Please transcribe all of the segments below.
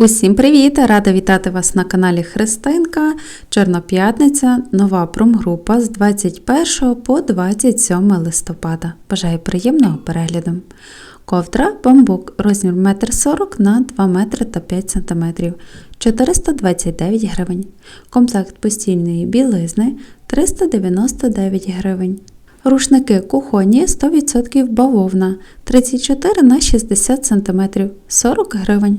Усім привіт! Рада вітати вас на каналі Христинка. Чорна п'ятниця, нова промгрупа з 21 по 27 листопада. Бажаю приємного перегляду. Ковдра бамбук розмір 1,40 м на 2 метри та 5 см 429 гривень. Комплект постільної білизни 399 гривень. Рушники кухонні 100% бавовна 34 на 60 см 40 гривень.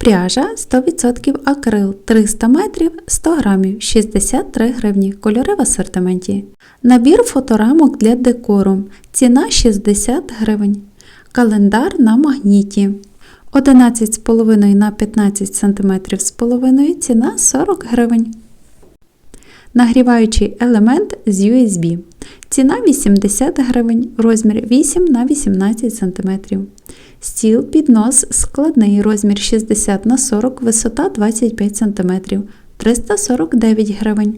Пряжа 100% акрил 300 метрів 100 грамів 63 гривні. Кольори в асортименті. Набір фоторамок для декору. Ціна 60 гривень. Календар на магніті. 11,5 на 15 см з половиною. Ціна 40 гривень. Нагріваючий елемент з USB. Ціна 80 гривень, розмір 8 на 18 см. Стіл піднос складний розмір 60 на 40, висота 25 см 349 гривень.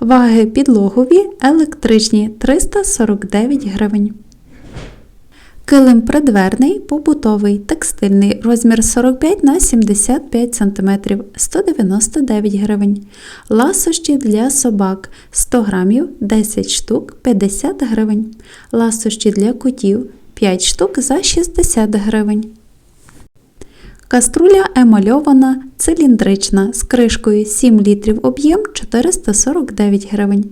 Ваги підлогові електричні 349 гривень. Килим придверний, побутовий, текстильний, розмір 45 на 75 см 199 гривень. Ласощі для собак 100 грамів 10 штук 50 гривень. Ласощі для котів 5 штук за 60 гривень. Каструля емальована циліндрична з кришкою 7 літрів об'єм 449 гривень.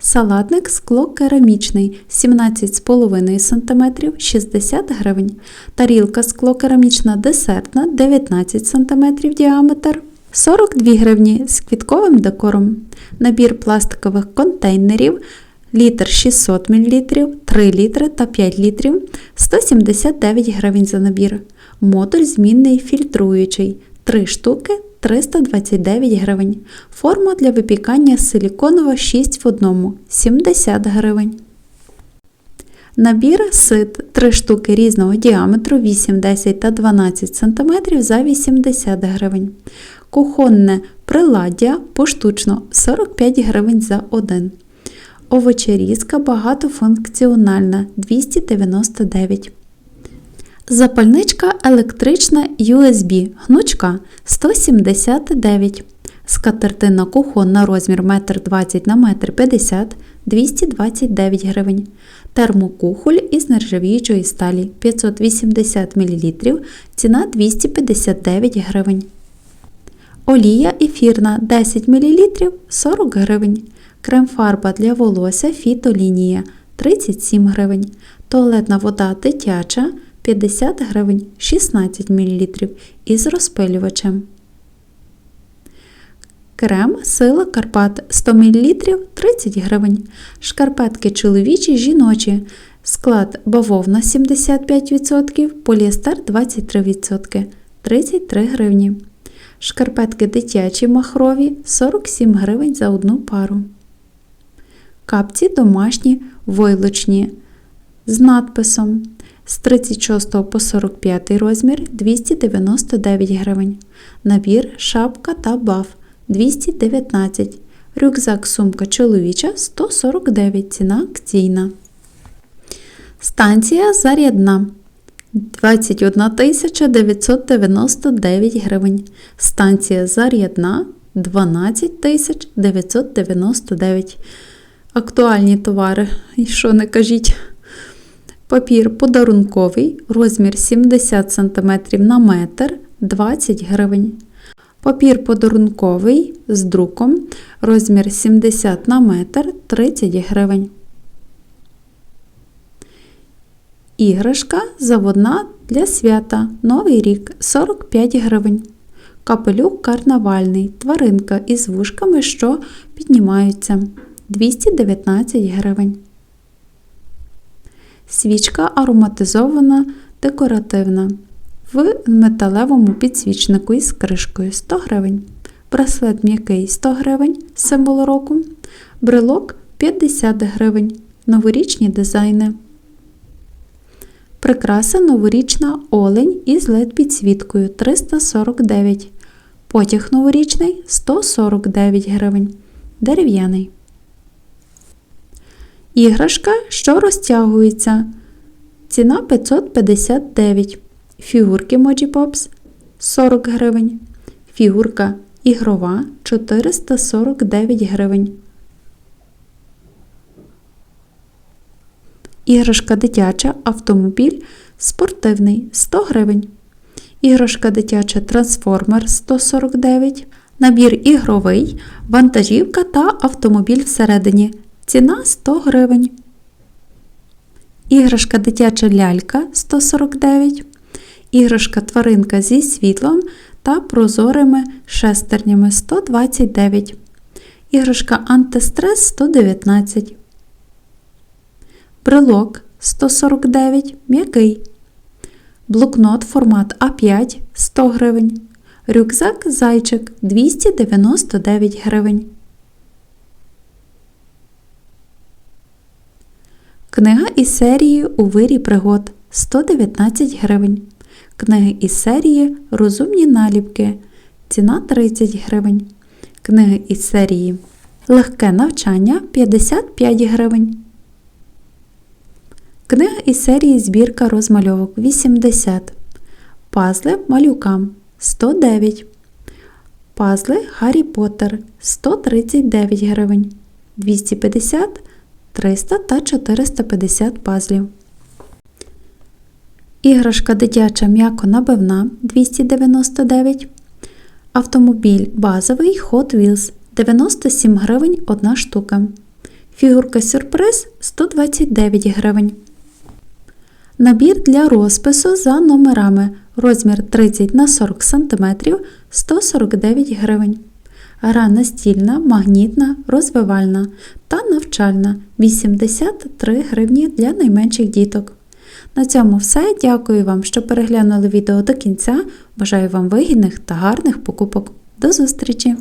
Салатник скло керамічний 17,5 см 60 гривень. Тарілка скло керамічна десертна 19 см діаметр 42 гривні з квітковим декором. Набір пластикових контейнерів літр 600 мл, 3 літри та 5 літрів 179 гривень за набір. Модуль змінний фільтруючий 3 штуки 329 гривень. Форма для випікання силіконова 6 в 1 70 гривень. Набір сит 3 штуки різного діаметру 8, 10 та 12 см за 80 гривень. Кухонне приладдя поштучно 45 гривень за 1. Овочерізка багатофункціональна 299 Запальничка електрична USB гнучка 179 Скатертина кухонна розмір 1,20 на 1,50 м 229 гривень. Термокухоль із нержавіючої сталі 580 мл. Ціна 259 гривень. Олія ефірна 10 мл 40 гривень. Крем-фарба для волосся фітолінія 37 гривень. Туалетна вода дитяча 50 гривень 16 мл із розпилювачем. Крем Сила Карпат 100 мл 30 гривень. Шкарпетки чоловічі жіночі. Склад бавовна 75%, поліестер 23%, 33 гривні. Шкарпетки дитячі махрові 47 гривень за одну пару. Капці домашні войлочні з надписом з 36 по 45 розмір 299 гривень. Набір шапка та баф 219 Рюкзак сумка чоловіча 149 ціна акційна. Станція зарядна 21 999 гривень. Станція зарядна 12 999 Актуальні товари, і що не кажіть. Папір подарунковий, розмір 70 см на метр 20 гривень. Папір подарунковий з друком, розмір 70 на метр 30 гривень. Іграшка заводна для свята. Новий рік 45 гривень. Капелюк карнавальний. Тваринка із вушками, що піднімаються 219 гривень. Свічка ароматизована декоративна в металевому підсвічнику із кришкою 100 гривень. Браслет м'який 100 гривень символ року. Брелок 50 гривень. Новорічні дизайни. Прикраса новорічна олень із led підсвіткою 349 Потяг новорічний 149 гривень. Дерев'яний. Іграшка, що розтягується. Ціна 559. Фігурки Moji Pops 40 гривень. Фігурка ігрова 449 гривень. Іграшка дитяча автомобіль спортивний 100 гривень. Іграшка дитяча трансформер 149. Набір ігровий, вантажівка та автомобіль всередині. Ціна 100 гривень. Іграшка дитяча лялька 149. Іграшка тваринка зі світлом та прозорими шестернями 129. Іграшка антистрес 119. Брелок 149 м'який. Блокнот формат А5 100 гривень. Рюкзак зайчик 299 гривень. Книга із серії У вирі пригод 119 гривень. Книги із серії Розумні наліпки. Ціна 30 гривень. Книги із серії Легке навчання 55 гривень. Книга із серії Збірка розмальовок 80. Пазли малюкам 109. Пазли Гаррі Поттер 139 гривень. 250, 300 та 450 пазлів. Іграшка дитяча м'яко набивна 299. Автомобіль базовий Hot Wheels 97 гривень 1 штука. Фігурка сюрприз 129 гривень. Набір для розпису за номерами розмір 30 на 40 см 149 гривень. Гра настільна, магнітна, розвивальна та навчальна 83 гривні для найменших діток. На цьому все. Дякую вам, що переглянули відео до кінця. Бажаю вам вигідних та гарних покупок. До зустрічі!